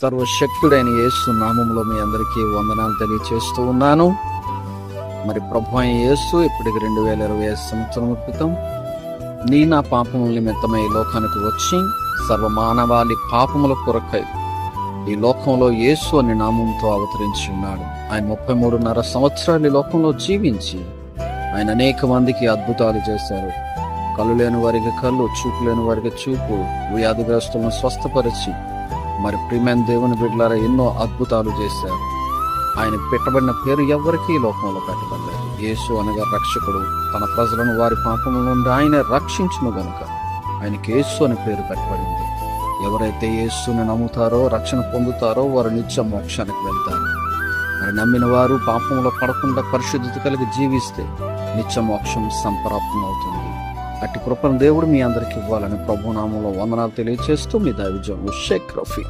సర్వశక్తుడైన యేసు నామంలో మీ అందరికీ వందనాలు తెలియచేస్తూ ఉన్నాను. మరి ప్రభు యేసు ఇప్పటికి రెండు వేల ఇరవై ఐదు సంవత్సరం క్రితం నీ నా పాపముల నిమిత్తమై ఈ లోకానికి వచ్చి సర్వమానవాళి పాపముల కొరకై ఈ లోకంలో యేసు అనే నామంతో అవతరించి ఉన్నాడు. ఆయన ముప్పై మూడున్నర సంవత్సరాలు ఈ లోకంలో జీవించి ఆయన అనేక మందికి అద్భుతాలు చేశారు. కళ్ళు లేని వారికి కళ్ళు చూపు లేని వారికి చూపు వ్యాధిగ్రస్తులను స్వస్థపరిచి మరి ప్రియమైన దేవుని బిడ్డలారా ఎన్నో అద్భుతాలు చేశారు. ఆయన పెట్టబడిన పేరు ఎవరికీ లోకంలో పెట్టబడలేదు. యేసు అనగా రక్షకుడు. తన ప్రజలను వారి పాపముల నుండి ఆయన రక్షించును గనుక ఆయనకి యేసు అని పేరు పెట్టబడింది. ఎవరైతే యేసుని నమ్ముతారో రక్షణ పొందుతారో వారు నిత్య మోక్షానికి వెళ్తారు. మరి నమ్మిన వారు పాపంలో పడకుండా పరిశుద్ధత కలిగి జీవిస్తే నిత్య మోక్షం సంప్రాప్తం అవుతుంది అట్టి కృపను దేవుడు మీ అందరికి ఇవ్వాలని ప్రభునామంలో వందనాలు తెలియజేస్తూ మీ దైవజం షేక్ రఫీ